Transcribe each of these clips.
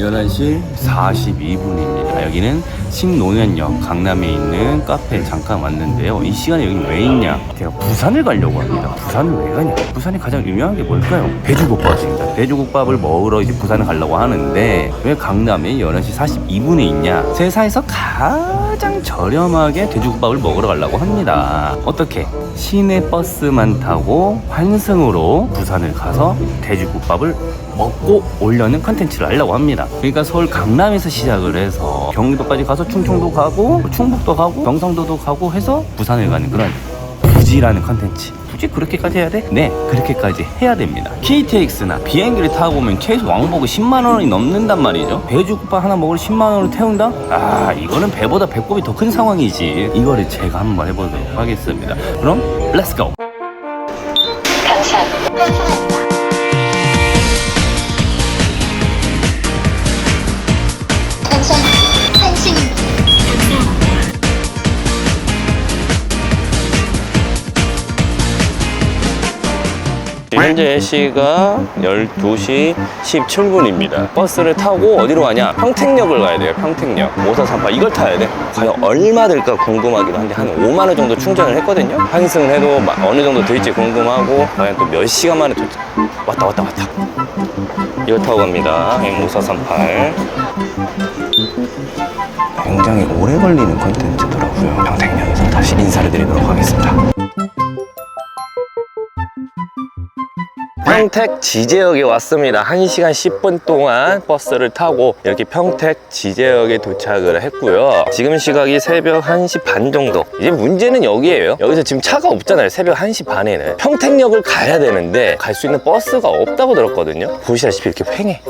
11시 42분입니다. 여기는 신노년역 강남에 있는 카페에 잠깐 왔는데요. 이 시간에 여기 왜 있냐? 제가 부산을 가려고 합니다. 부산을 왜 가냐? 부산이 가장 유명한 게 뭘까요? 돼지국밥입니다. 돼지국밥을 먹으러 이제 부산을 가려고 하는데 왜 강남에 11시 42분에 있냐? 세상에서 가장 저렴하게 돼지국밥을 먹으러 가려고 합니다. 어떻게? 시내 버스만 타고 환승으로 부산을 가서 돼지국밥을 먹고 오려는 컨텐츠를 하려고 합니다. 그러니까 서울 강남에서 시작을 해서 경기도까지 가서 충청도 가고 충북도 가고 경상도도 가고 해서 부산을 가는 그런 부지라는 컨텐츠. 굳이 그렇게까지 해야 돼? 네, 그렇게까지 해야 됩니다. KTX나 비행기를 타고 오면 최소 왕복이 10만 원이 넘는단 말이죠. 배주국밥 하나 먹으러 10만 원을 태운다? 아, 이거는 배보다 배꼽이 더 큰 상황이지. 이거를 제가 한번 해보도록 하겠습니다. 그럼 렛츠고! 감사합니다. 감사합니다. 현재 시가 12시 17분입니다. 버스를 타고 어디로 가냐? 평택역을 가야 돼요. 평택역. 5438 이걸 타야 돼. 과연 얼마 들까 궁금하기도 한데 한 5만 원 정도 충전을 했거든요. 환승을 해도 마- 어느 정도 될지 궁금하고 과연 또 몇 시간 만에 도착. 왔다 왔다 왔다. 이걸 타고 갑니다. M5438. 굉장히 오래 걸리는 컨텐츠더라고요. 평택역에서 다시 인사를 드리도록 하겠습니다. 평택 지제역에 왔습니다. 1시간 10분 동안 버스를 타고 이렇게 평택 지제역에 도착을 했고요. 지금 시각이 새벽 1시 반 정도. 이제 문제는 여기에요. 여기서 지금 차가 없잖아요. 새벽 1시 반에는. 평택역을 가야 되는데 갈 수 있는 버스가 없다고 들었거든요. 보시다시피 이렇게 횡해.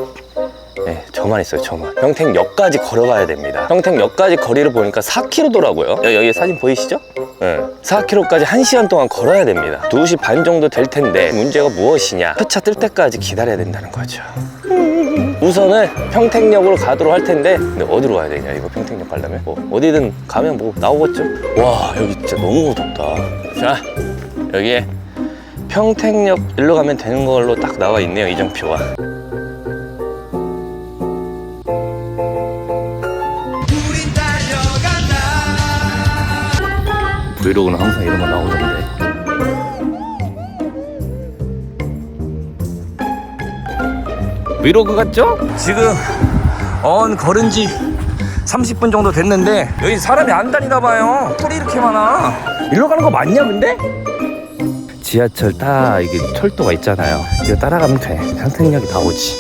네, 저만 있어요, 저만. 평택역까지 걸어가야 됩니다. 평택역까지 거리를 보니까 4km더라고요. 여 기 사진 보이시죠? 네. 4km까지 1시간 동안 걸어야 됩니다. 2시 반 정도 될 텐데 문제가 무엇이냐? 표차 뜰 때까지 기다려야 된다는 거죠. 우선은 평택역으로 가도록 할 텐데 근데 어디로 가야 되냐 이거 평택역 가려면 뭐 어디든 가면 뭐 나오겠죠 와 여기 진짜 너무 어둡다 자 여기에 평택역 일로 가면 되는 걸로 딱 나와 있네요 이정표가 브이로그는 항상 이런 거 나오던데 브이로그 같죠? 지금 언 걸은 지 30분 정도 됐는데 여기 사람이 안 다니나 봐요 털이 이렇게 많아 일로 가는 거 맞냐 근데? 지하철 다 이게 철도가 있잖아요. 이거 따라가면 돼. 평택역이 다 오지.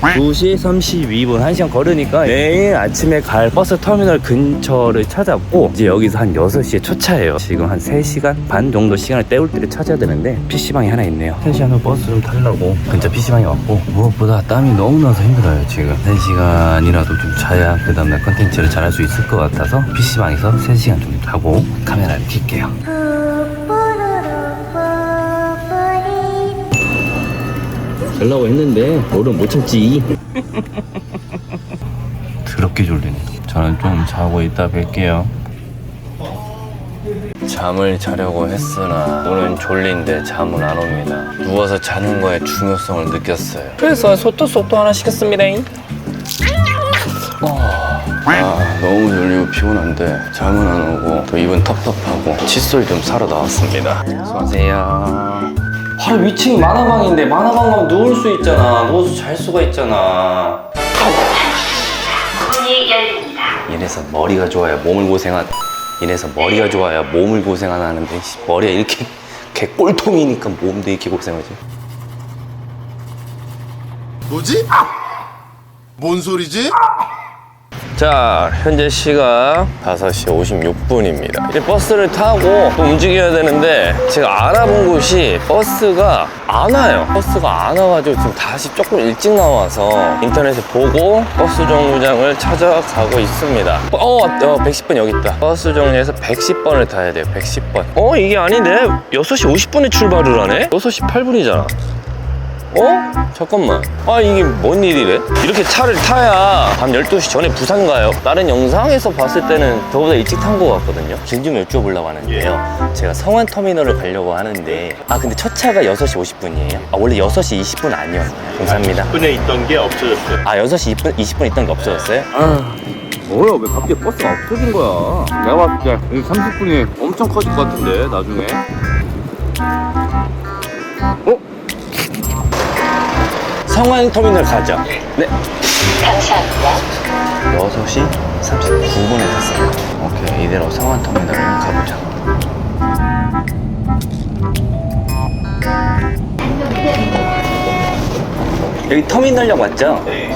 2시 32분 1시간 걸으니까 내일 아침에 갈 버스 터미널 근처를 찾았고 이제 여기서 한 6시에 초차예요. 지금 한 3시간 반 정도 시간을 때울 때를 찾아야 되는데 PC방이 하나 있네요. 3시간 후 버스 좀 타려고 근처 PC방에 왔고 무엇보다 땀이 너무 나서 힘들어요 지금. 3시간이라도 좀 자야 그 다음날 컨텐츠를 잘할 수 있을 것 같아서 PC방에서 3시간 좀 자고 카메라를 켤게요 잘라고 했는데 오른 못 참지. 더럽게 졸리네. 저는 좀 자고 있다 뵐게요. 잠을 자려고 했으나 오늘 졸린데 잠은 안 옵니다. 누워서 자는 거의 중요성을 느꼈어요. 그래서 소토소토 하나 시켰습니다. 아 너무 졸리고 피곤한데 잠은 안 오고 또 입은 텁텁하고 칫솔 좀 사러 나왔습니다. 어서오세요 바로 위층이 만화방인데 만화방 가면 누울 수 있잖아 누워서 잘 수가 있잖아 문이 열립니다. 이래서 머리가 좋아야 몸을 고생한 이래서 머리가 좋아야 몸을 고생하는데 씨, 머리가 이렇게 개 꼴통이니까 몸도 이렇게 고생하지 뭐지? 뭔 소리지? 자, 현재 시각 5시 56분입니다. 이제 버스를 타고 또 움직여야 되는데 제가 알아본 곳이 버스가 안 와요. 버스가 안 와가지고 지금 다시 조금 일찍 나와서 인터넷에 보고 버스 정류장을 찾아가고 있습니다. 어. 어, 110번 여기 있다. 버스 정류에서 110번을 타야 돼요. 110번. 어, 이게 아닌데? 6시 50분에 출발을 하네? 6시 8분이잖아. 어? 잠깐만. 아, 이게 뭔 일이래? 이렇게 차를 타야 밤 12시 전에 부산 가요. 다른 영상에서 봤을 때는 저보다 일찍 탄 것 같거든요. 길 좀 여쭤보려고 하는데요. 제가 성안터미널을 가려고 하는데, 아, 근데 첫 차가 6시 50분이에요? 아, 원래 6시 20분 아니었나요? 감사합니다. 10분에 있던 게 없어졌어요. 아, 6시 20분, 20분 있던 게 없어졌어요? 아, 뭐야? 왜 갑자기 버스가 없어진 거야? 내가 봤을 때 여기 30분이 엄청 커질 것 같은데 나중에. 성안터미널 가자. 네. 감사합니다. 6시 39분에 탔습니다. 오케이, 이대로 성안터미널을 가보자. 여기 터미널역 맞죠? 네.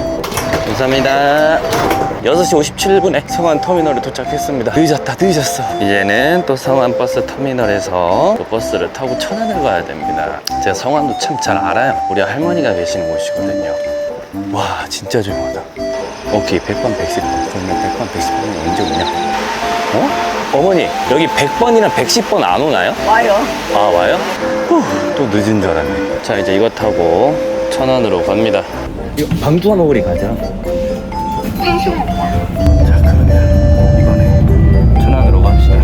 감사합니다. 6시 57분에 성안 터미널에 도착했습니다. 늦었다, 늦었어. 이제는 또 성안 버스 터미널에서 또 버스를 타고 천안을 가야 됩니다. 제가 성안도 참 잘 알아요. 우리 할머니가 계시는 곳이거든요. 와, 진짜 조용하다. 오케이, 100번, 110번. 그러면 100번, 110번이 언제 오냐? 어? 어머니, 여기 100번이나 110번 안 오나요? 와요. 아 와요? 후, 또 늦은 줄 알았네 자 이제 이거 타고 천안으로 갑니다 이거 방두화 먹으러 가자 자 그러면 이거네 천안으로 갑시다.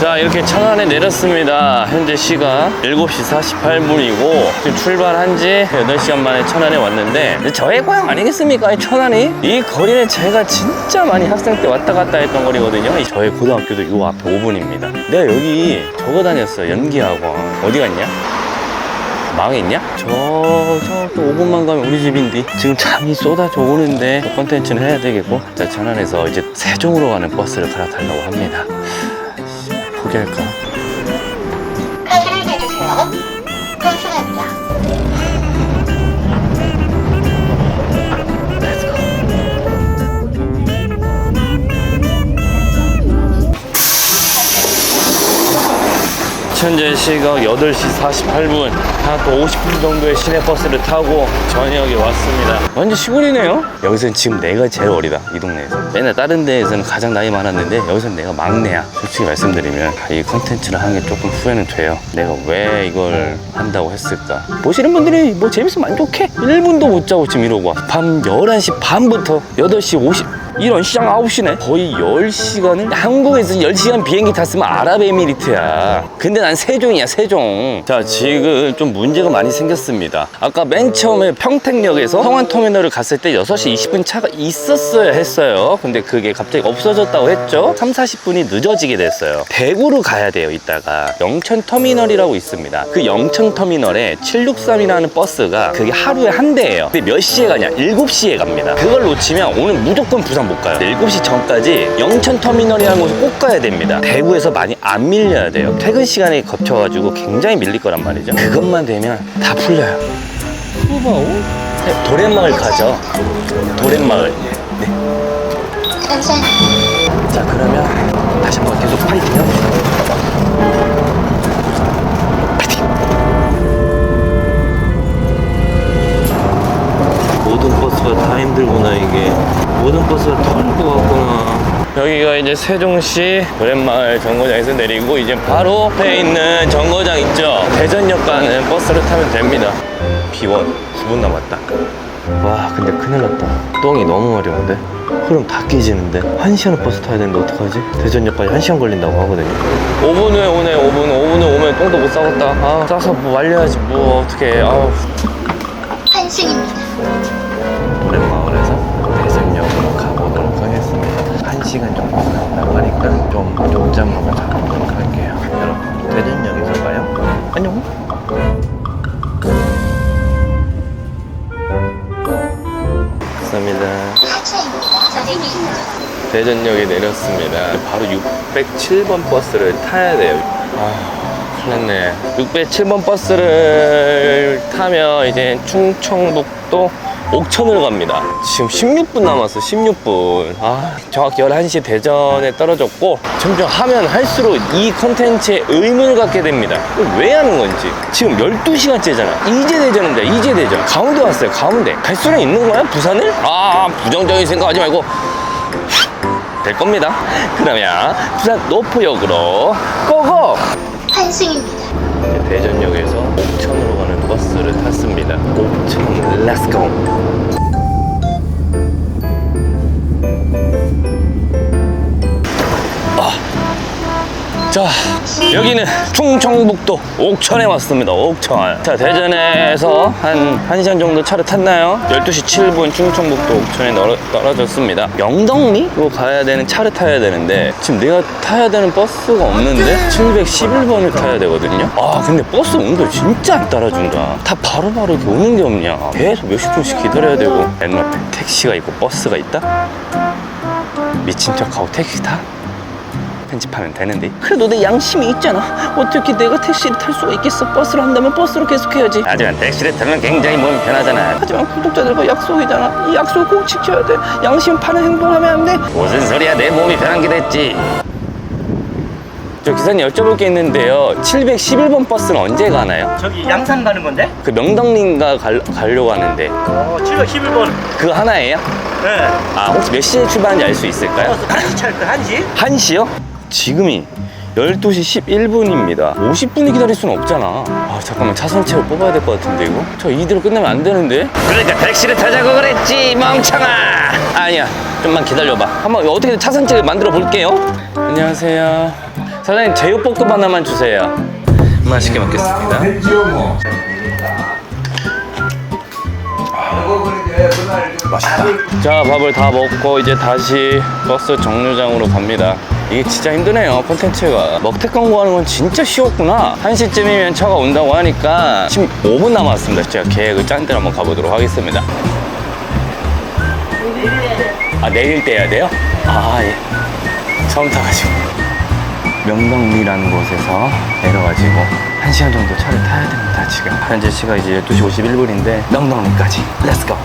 자 이렇게 천안에 내렸습니다. 현재 시각 7시 48분이고 지금 출발한 지 8시간 만에 천안에 왔는데 저의 고향 아니겠습니까? 이 천안이? 이 거리는 제가 진짜 많이 학생 때 왔다 갔다 했던 거리거든요. 이 저의 고등학교도 이 앞에 5분입니다. 내가 여기 저거 다녔어 연기학원. 어디 갔냐? 망했냐? 저, 저, 또 5분만 가면 우리 집인데. 지금 잠이 쏟아져 오는데, 컨텐츠는 해야 되겠고. 자, 천안에서 이제 세종으로 가는 버스를 갈아타려고 합니다. 포기할까? 현재 시각 8시 48분. 한 또 50분 정도의 시내버스를 타고 전역에 왔습니다. 완전 시골이네요? 여기서는 지금 내가 제일 어리다 이 동네에서. 맨날 다른 데에서는 가장 나이 많았는데 여기서는 내가 막내야. 솔직히 말씀드리면 이 컨텐츠를 하는 게 조금 후회는 돼요. 내가 왜 이걸 한다고 했을까? 보시는 분들이 뭐 재밌으면 만족해. 1분도 못 자고 지금 이러고 와. 밤 11시 반부터 8시 50 이런 시장 9시네. 거의 10시간을 한국에서 10시간 비행기 탔으면 아랍에미리트야. 근데 난 세종이야 세종. 자 지금 좀 문제가 많이 생겼습니다. 아까 맨 처음에 평택역에서 성안터미널을 갔을 때 6시 20분 차가 있었어야 했어요. 근데 그게 갑자기 없어졌다고 했죠? 3, 40분이 늦어지게 됐어요. 대구로 가야 돼요 이따가. 영천터미널이라고 있습니다. 그 영천터미널에 763이라는 버스가 그게 하루에 한 대예요. 근데 몇 시에 가냐? 7시에 갑니다. 그걸 놓치면 오늘 무조건 부산 못 가요? 7시 전까지 영천터미널이라는 곳을 꼭 가야 됩니다. 대구에서 많이 안 밀려야 돼요. 퇴근 시간에 겹쳐가지고 굉장히 밀릴 거란 말이죠. 그것만 되면 다 풀려요. 후바오? 도랜마을 가죠. 도랜마을. 네. 자 그러면 다시 한번 계속 파이팅 해봅시다 모든 버스가 다 힘들구나 이게 모든 버스가 터질 것 같구나. 여기가 이제 세종시 도랜마을 정거장에서 내리고 이제 바로 앞에 있는 정거장 있죠? 대전역 가는 버스를 타면 됩니다. 비원 9분 남았다. 와 근데 큰일 났다. 똥이 너무 어려운데? 흐름 다 깨지는데? 1시간 버스 타야 되는데 어떡하지? 대전역까지 1시간 걸린다고 하거든요. 5분 후에 오네 5분. 5분 후에 오면 똥도 못 싸겠다. 아 싸서 뭐 말려야지 뭐. 어떡해. 아우. 환승입니다. 1시간 정도 남았다고 하니까 좀 쪽잠을 자보도록 할게요 여러분 대전역에서 봐요 안녕. 선생님. 대전역에 내렸습니다. 바로 607번 버스를 타야 돼요. 아, 큰일 났네. 607번 버스를 타면 이제 충청북도 옥천을 갑니다. 지금 16분 남았어, 16분. 아, 정확히 11시 대전에 떨어졌고, 점점 하면 할수록 이 컨텐츠에 의문을 갖게 됩니다. 왜 하는 건지. 지금 12시간째잖아. 이제 대전인데, 이제 대전. 가운데 왔어요, 가운데. 갈 수는 있는 거야, 부산을? 아, 부정적인 생각하지 말고. 될 겁니다. 그러면 부산 노포역으로 고고! 이제 대전역에서 옥천으로 버스를 탔습니다. 옥천 렛츠고. 자, 여기는 충청북도 옥천에 왔습니다. 옥천. 자, 대전에서 한 1시간 정도 차를 탔나요? 12시 7분 충청북도 옥천에 떨어졌습니다. 영덕리로 가야 되는 차를 타야 되는데 지금 내가 타야 되는 버스가 없는데 711번을 타야 되거든요. 아, 근데 버스 온도 진짜 안 따라준다. 다 바로바로 이렇게 오는 게 없냐. 계속 몇십 분씩 기다려야 되고. 맨날 택시가 있고 버스가 있다? 미친 척하고 택시 타? 편집하면 되는데 그래도 내 양심이 있잖아 어떻게 내가 택시를 탈 수가 있겠어 버스를 한다면 버스로 계속해야지 하지만 택시를 타면 굉장히 몸이 편하잖아 하지만 구독자들과 약속이잖아 이 약속을 꼭 지켜야 돼 양심 파는 행동하면 안돼 무슨 소리야 내 몸이 편한 게 됐지 저 기사님 여쭤볼 게 있는데요 711번 버스는 언제 가나요? 저기 양산 가는 건데? 그 명덕린가 갈, 가려고 하는데 어, 711번. 그거 하나예요? 네. 아 혹시 몇 시에 출발하는지 알 수 있을까요? 버스 한시 찰거 한시? 1시요? 지금이 12시 11분입니다. 50분이 기다릴 수는 없잖아. 아, 잠깐만 차선책을 뽑아야 될 것 같은데 이거? 저 이대로 끝내면 안 되는데? 그러니까 택시를 타자고 그랬지 멍청아! 아니야 좀만 기다려봐. 한번 어떻게든 차선책을 만들어 볼게요. 안녕하세요. 사장님 제육볶음 하나만 주세요. 맛있게 먹겠습니다. 맛있다. 자 밥을 다 먹고 이제 다시 버스 정류장으로 갑니다 이게 진짜 힘드네요 콘텐츠가. 먹태 광고하는 건 진짜 쉬웠구나. 1시쯤이면 차가 온다고 하니까 15분 남았습니다. 제가 계획을 짠 대로 한번 가보도록 하겠습니다. 아 내릴 때 해야 돼요? 아예. 처음 타가지고. 명덕리라는 곳에서 내려가지고 1시간 정도 차를 타야 됩니다 지금. 현재 시각 이제 12시 51분인데 명덕리까지. 렛츠고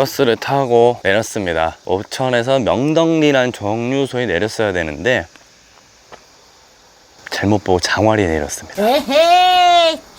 버스를 타고 내렸습니다. 옥천에서 명덕리란 정류소에 내렸어야 되는데 잘못 보고 장화리에 내렸습니다. 에헤이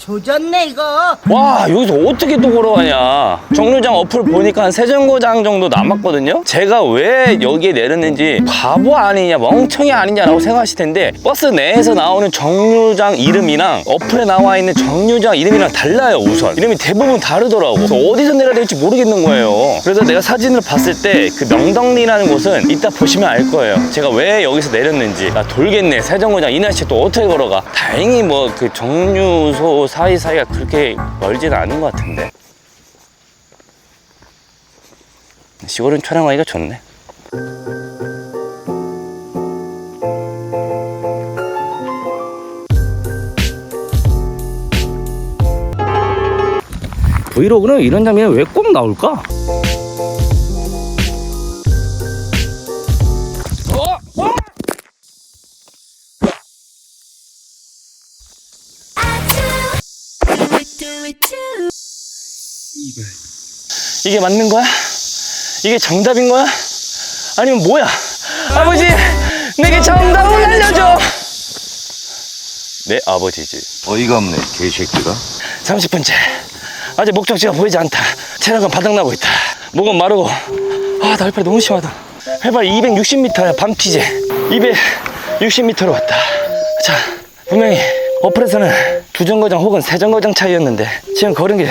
조졌네 이거. 와 여기서 어떻게 또 걸어가냐. 정류장 어플 보니까 한 세 정거장 정도 남았거든요? 제가 왜 여기에 내렸는지 바보 아니냐 멍청이 아니냐라고 생각하실 텐데 버스 내에서 나오는 정류장 이름이랑 어플에 나와 있는 정류장 이름이랑 달라요 우선. 이름이 대부분 다르더라고. 그래서 어디서 내려야 될지 모르겠는 거예요. 그래서 내가 사진을 봤을 때 그 명덕리라는 곳은 이따 보시면 알 거예요. 제가 왜 여기서 내렸는지. 나 돌겠네 세 정거장. 이 날씨에 또 어떻게 걸어가? 다행히 뭐 그 정류소 사이사이가 그렇게 멀지는 않은 것 같은데 시골은 촬영하기가 좋네 브이로그는 이런 장면이 왜 꼭 나올까? 이게 맞는 거야? 이게 정답인 거야? 아니면 뭐야? 아버지, 내게 정답을 알려줘! 내 아버지지. 어이가 없네 개새끼가 30분째. 아직 목적지가 보이지 않다. 체력은 바닥나고 있다. 목은 마르고. 아, 날파리 너무 심하다. 해발 260m야, 밤티제. 260m로 왔다. 자, 분명히 어플에서는 두 정거장 혹은 세 정거장 차이였는데 지금 걸은 게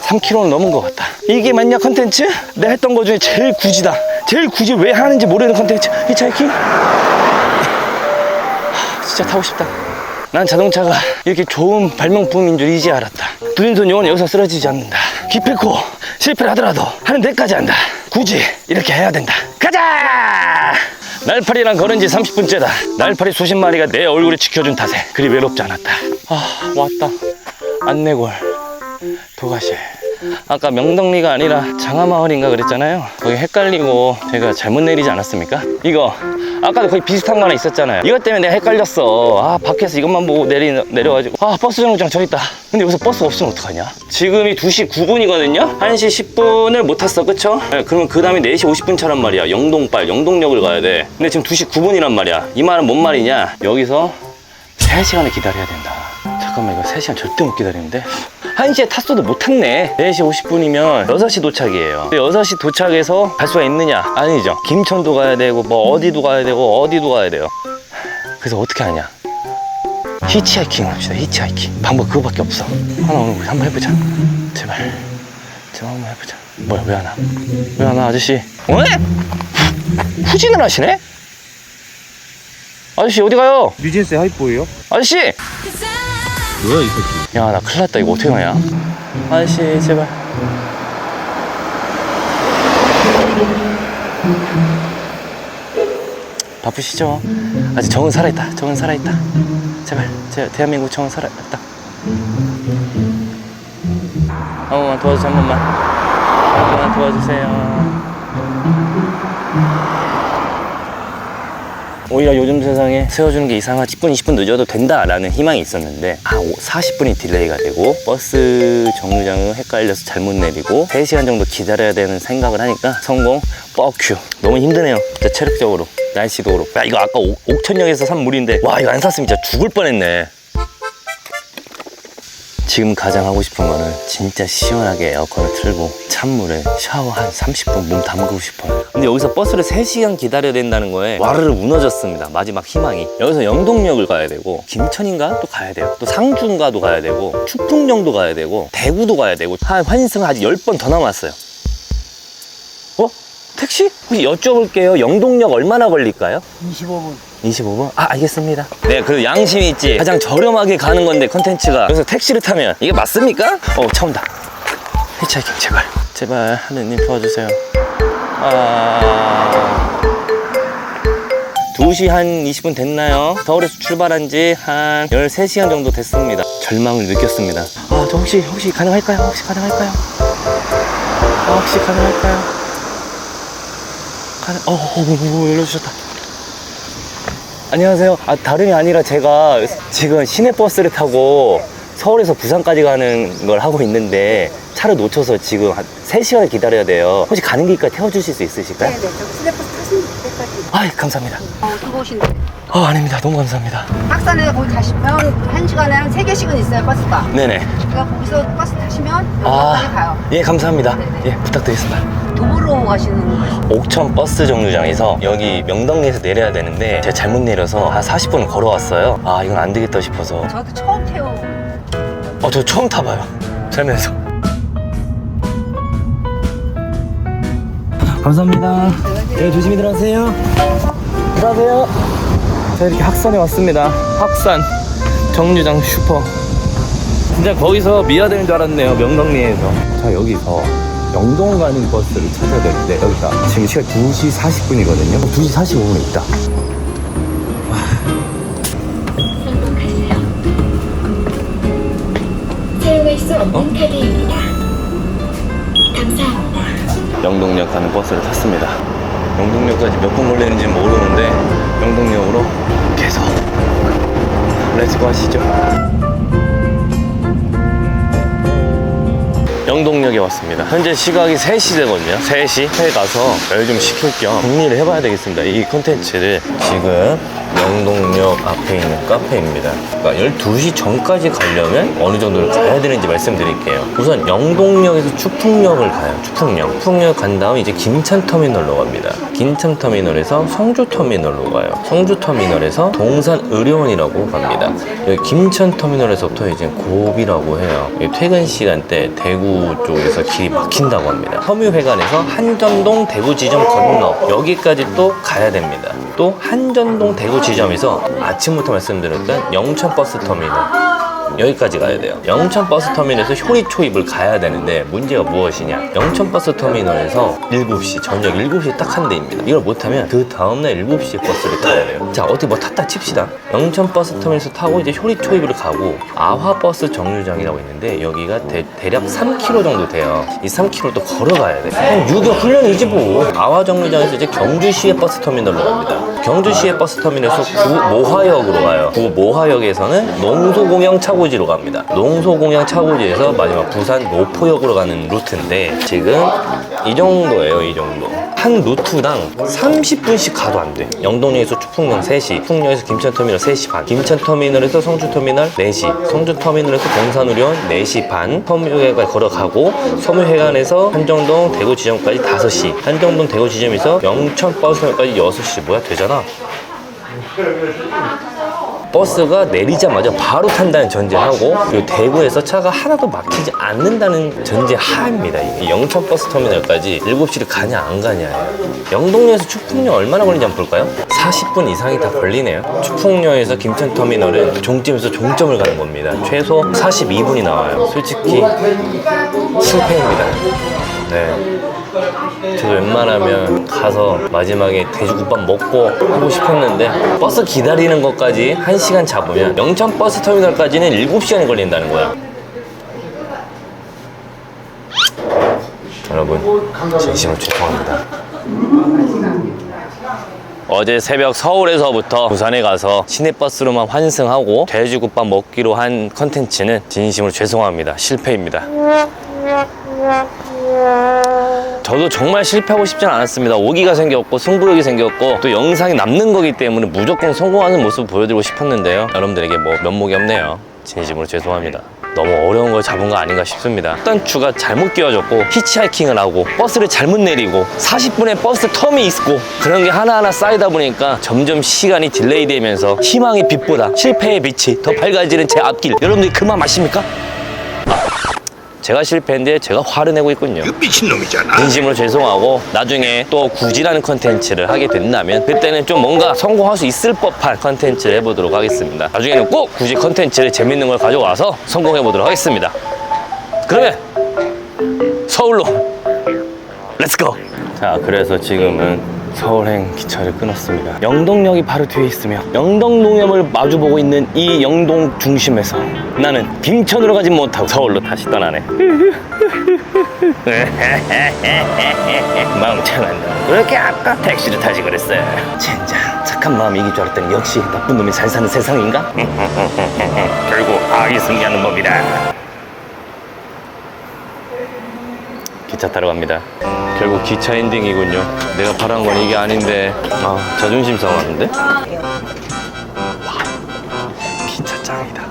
3km는 넘은 것 같다. 이게 맞냐, 컨텐츠? 내가 했던 거 중에 제일 굳이다. 제일 굳이 왜 하는지 모르는 컨텐츠. 히치하이킹? 하, 진짜 타고 싶다. 난 자동차가 이렇게 좋은 발명품인 줄 이제 알았다. 두인손 영원 여기서 쓰러지지 않는다. 기필코 실패를 하더라도 하는 데까지 한다. 굳이 이렇게 해야 된다. 날파리랑 걸은 지 30분째다. 날파리 수십 마리가 내 얼굴을 지켜준 탓에 그리 외롭지 않았다. 아, 왔다. 안내골. 도가실. 아까 명덕리가 아니라 장하마을인가 그랬잖아요. 거기 헷갈리고 제가 잘못 내리지 않았습니까? 이거 아까도 거의 비슷한 거 하나 있었잖아요. 이것 때문에 내가 헷갈렸어. 아 밖에서 이것만 보고 내리, 내려가지고 아 버스 정류장 저기 있다. 근데 여기서 버스 없으면 어떡하냐? 지금이 2시 9분이거든요. 1시 10분을 못 탔어, 그쵸? 네, 그러면 그 다음에 4시 50분 차란 말이야. 영동빨, 영동역을 가야 돼. 근데 지금 2시 9분이란 말이야. 이 말은 뭔 말이냐? 여기서 3시간을 기다려야 된다. 잠깐만, 이거 3시간 절대 못 기다리는데? 1시에 탔어도 못 탔네. 4시 50분이면 6시 도착이에요. 6시 도착해서 갈 수가 있느냐? 아니죠. 김천도 가야 되고, 뭐 어디도 가야 되고, 어디도 가야 돼요. 그래서 어떻게 하냐? 히치하이킹 합시다. 히치하이킹. 방법 그거밖에 없어. 하나 오늘 우리 한번 해보자. 제발. 제발 한번 해보자. 뭐야 왜 하나? 왜 하나 아저씨? 왜? 후진을 하시네? 아저씨 어디 가요? 뉴진스 하이보예요? 아저씨! 뭐야 이 새끼 야 나 큰일 났다 이거 어떻게 하냐? 아저씨 제발. 바쁘시죠? 아직 정은 살아있다. 정은 살아있다. 제발, 제 대한민국 정은 살아있다. 한 번만 도와주세요. 한 번만 도와주세요. 오히려 요즘 세상에 세워주는 게 이상한 10분, 20분 늦어도 된다라는 희망이 있었는데 아, 40분이 딜레이가 되고 버스 정류장을 헷갈려서 잘못 내리고 3시간 정도 기다려야 되는 생각을 하니까 성공. 뻑큐 너무 힘드네요. 진짜 체력적으로 날씨도 그렇고. 야 이거 아까 옥- 옥천역에서 산 물인데 와 이거 안 샀으면 진짜 죽을 뻔했네 지금 가장 하고 싶은 거는 진짜 시원하게 에어컨을 틀고 찬물에 샤워 한 30분 몸 담그고 싶어요. 근데 여기서 버스를 3시간 기다려야 된다는 거에 와르르 무너졌습니다. 마지막 희망이. 여기서 영동역을 가야 되고 김천인가 또 가야 돼요. 또 상주인가도 가야 되고 축풍령도 가야 되고 대구도 가야 되고 한 환승 아직 10번 더 남았어요. 어? 택시? 혹시 여쭤볼게요. 영동역 얼마나 걸릴까요? 25분 25분? 아 알겠습니다 네 그래도 양심이 있지 가장 저렴하게 가는 건데 컨텐츠가 여기서 택시를 타면 이게 맞습니까? 어 처음다 히치하이킹 제발 제발 하느님 도와주세요 아... 2시 한 20분 됐나요? 서울에서 출발한 지 한 13시간 정도 됐습니다 절망을 느꼈습니다 아 저 혹시 혹시 가능할까요? 혹시 가능할까요? 아 혹시 가능할까요? 가능... 어, 어, 어, 어 열어주셨다 안녕하세요. 아, 다름이 아니라 제가 지금 시내버스를 타고 서울에서 부산까지 가는 걸 하고 있는데 차를 놓쳐서 지금 한 3시간을 기다려야 돼요. 혹시 가는 길까지 태워주실 수 있으실까요? 네네, 저 시내버스 타시면 때까지 아 감사합니다. 어, 뜨거우신데 아, 아닙니다. 너무 감사합니다. 학산에 거기 가시면 한 시간에 한 세 개씩은 있어요 버스가 네네. 그러니까 거기서 버스 타시면 여기까지 아, 가요 예, 감사합니다. 네네. 예, 부탁드리겠습니다. 도보 로 가시는 거예요 옥천 버스 정류장에서 여기 명덕리에서 내려야 되는데 제가 잘못 내려서 한 40분 걸어왔어요. 아, 이건 안 되겠다 싶어서. 저도 처음 태워 어, 저 처음 타봐요. 살면서. 감사합니다. 네, 조심히 들어가세요. 들어가세요. 자, 이렇게 학산에 왔습니다. 학산 정류장 슈퍼. 진짜 거기서 미아되는 줄 알았네요. 명덕리에서. 자, 여기서 영동 가는 버스를 찾아야 되는데, 여기가 지금 시간 2시 40분이거든요. 2시 45분에 있다. 사용할 수 없는 카드입니다. 감사합니다. 영동역 가는 버스를 탔습니다. 영동역까지 몇 분 걸리는지 모르는데 영동역으로 계속 렛츠고 하시죠. 영동역에 왔습니다. 현재 시각이 3시 되거든요. 3시 회 가서 열 좀 식힐 겸 정리를 해봐야 되겠습니다. 이 컨텐츠를 지금 영동역 앞에 있는 카페입니다. 그러니까 12시 전까지 가려면 어느 정도를 가야 되는지 말씀드릴게요. 우선 영동역에서 축풍역을 가요. 축풍역. 축풍역 간 다음 이제 김천터미널로 갑니다. 김천터미널에서 성주터미널로 가요. 성주터미널에서 동산의료원이라고 갑니다. 여기 김천터미널에서부터 이제 고비라고 해요. 이 퇴근 시간대 쪽에서 길이 막힌다고 합니다. 섬유회관에서 한전동 대구 지점 건너 여기까지 또 가야 됩니다. 또 한전동 대구 지점에서 아침부터 말씀드렸던 영천 버스 터미널 여기까지 가야 돼요. 영천 버스터미널에서 효리초입을 가야 되는데 문제가 무엇이냐? 영천 버스터미널에서 7시 저녁 7시 딱 한 대입니다. 이걸 못하면 그 다음날 7시에 버스를 타야 돼요. 자 어떻게 뭐 탔다 칩시다. 영천 버스터미널에서 타고 이제 효리초입을 가고 아화버스 정류장이라고 있는데 여기가 대, 략 3km 정도 돼요. 이 3km 또 걸어가야 돼. 한 6일 훈련이지 뭐. 아화 정류장에서 이제 경주시의 버스터미널로 갑니다. 경주시의 버스터미널에서 구모화역으로 가요. 구모화역에서는 농소공영 차고 지로 갑니다. 농소공영 차고지에서 마지막 부산 노포역으로 가는 루트인데 지금 이 정도예요, 이 정도. 한 루트당 30분씩 가도 안 돼. 영동역에서 축풍역 3시, 축풍역에서 김천터미널 3시 반, 김천터미널에서 성주터미널 4시, 성주터미널에서 동산우려원 4시 반, 섬유회관 걸어가고 섬유회관에서 한정동 대구 지점까지 5시, 한정동 대구 지점에서 영천 버스터까지 6시 뭐야 되잖아. 버스가 내리자마자 바로 탄다는 전제하고 그리고 대구에서 차가 하나도 막히지 않는다는 전제 하입니다. 이 영천 버스 터미널까지 7시를 가냐 안 가냐예요. 영동역에서 추풍역 얼마나 걸리는지 한번 볼까요? 40분 이상이 다 걸리네요. 추풍역에서 김천 터미널은 종점에서 종점을 가는 겁니다. 최소 42분이 나와요. 솔직히 실패입니다. 네. 저도 웬만하면 가서 마지막에 돼지국밥 먹고 하고 싶었는데 버스 기다리는 것까지 1시간 잡으면 영천 버스 터미널까지는 7시간이 걸린다는 거야. 여러분, 진심으로 죄송합니다. 어제 새벽 서울에서부터 부산에 가서 시내버스로만 환승하고 돼지국밥 먹기로 한 컨텐츠는 진심으로 죄송합니다. 실패입니다. 저도 정말 실패하고 싶진 않았습니다. 오기가 생겼고 승부욕이 생겼고 또 영상이 남는 거기 때문에 무조건 성공하는 모습을 보여드리고 싶었는데요. 여러분들에게 뭐 면목이 없네요. 진심으로 죄송합니다. 너무 어려운 걸 잡은 거 아닌가 싶습니다. 단추가 잘못 끼워졌고 히치하이킹을 하고 버스를 잘못 내리고 40분의 버스 텀이 있고 그런 게 하나하나 쌓이다 보니까 점점 시간이 딜레이 되면서 희망의 빛보다 실패의 빛이 더 밝아지는 제 앞길 여러분들이 그만 마십니까? 제가 실패했는데 제가 화를 내고 있군요. 미친놈이잖아. 진심으로 죄송하고 나중에 또 구지라는 컨텐츠를 하게 된다면 그때는 좀 뭔가 성공할 수 있을 법한 컨텐츠를 해보도록 하겠습니다. 나중에는 꼭 구지 컨텐츠를 재밌는 걸 가져와서 성공해 보도록 하겠습니다. 그러면 서울로 렛츠고! 자 그래서 지금은 서울행 기차를 끊었습니다. 영동역이 바로 뒤에 있으며 영동농협을 마주보고 있는 이 영동 중심에서 나는 빙천으로 가지 못하고 서울로 다시 떠나네. 멍청한 놈. 그렇게 아까 택시를 타지 그랬어요. 젠장 착한 마음이 이길 줄 알았더니 역시 나쁜 놈이 잘 사는 세상인가? 결국 악이 승리하는 법이다. 기차 타러 갑니다. 결국 기차 엔딩이군요. 내가 바란 건 이게 아닌데, 아 자존심 상하는데? 와, 기차 짱이다.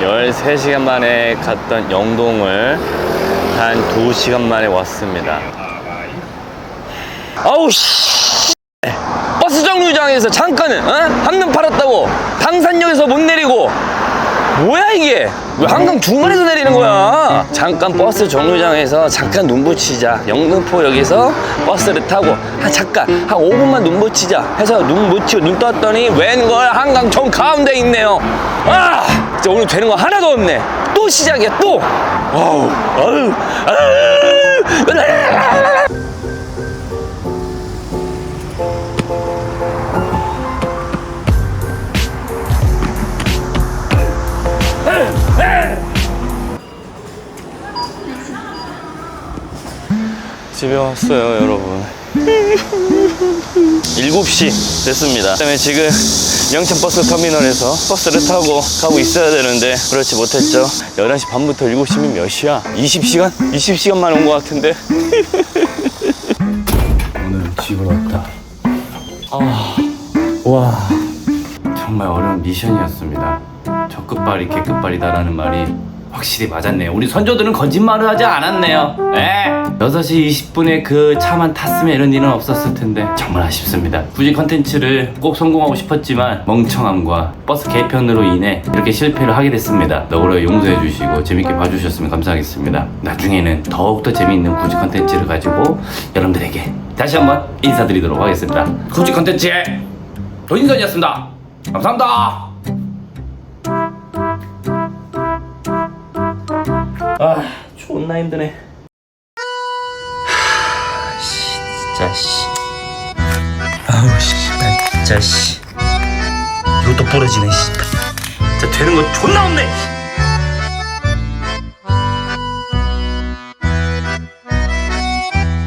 열세 시간 만에 갔던 영동을 한 두시간 만에 왔습니다. 아우 씨. 정류장에서 잠깐은 어? 한눈 팔았다고 당산역에서 못 내리고. 뭐야 이게? 왜 한강 중간에서 내리는 거야? 잠깐 버스 정류장에서 잠깐 눈 붙이자. 영등포역에서 버스를 타고 한 잠깐 한 5분만 눈 붙이자 해서 눈 붙이고 눈 떴더니 웬걸 한강 정 가운데 있네요. 아! 진짜 오늘 되는 거 하나도 없네. 또 시작이야 또. 어우 어우 아우 왔어요, 여러분. 7시 됐습니다. 그 다음에 지금 영천 버스 터미널에서 버스를 타고 가고 있어야 되는데 그렇지 못했죠. 11시 반부터 7시면 몇 시야? 20시간? 20시간 만에 온것 같은데. 오늘 집을 왔다. 아, 와, 정말 어려운 미션이었습니다. 저 끝발이 개 끝발이다라는 말이 확실히 맞았네요. 우리 선조들은 거짓말을 하지 않았네요. 예. 6시 20분에 그 차만 탔으면 이런 일은 없었을 텐데 정말 아쉽습니다. 굳이 컨텐츠를 꼭 성공하고 싶었지만 멍청함과 버스 개편으로 인해 이렇게 실패를 하게 됐습니다. 너그러 용서해 주시고 재밌게 봐주셨으면 감사하겠습니다. 나중에는 더욱더 재미있는 구지 컨텐츠를 가지고 여러분들에게 다시 한번 인사드리도록 하겠습니다. 구지 컨텐츠의 조인선이었습니다. 감사합니다. 아, 존나 힘드네. 진짜 씨. 아우 씨. 나 진짜 씨. 이것도 부러지네 씨. 진짜 되는 거 존나 없네.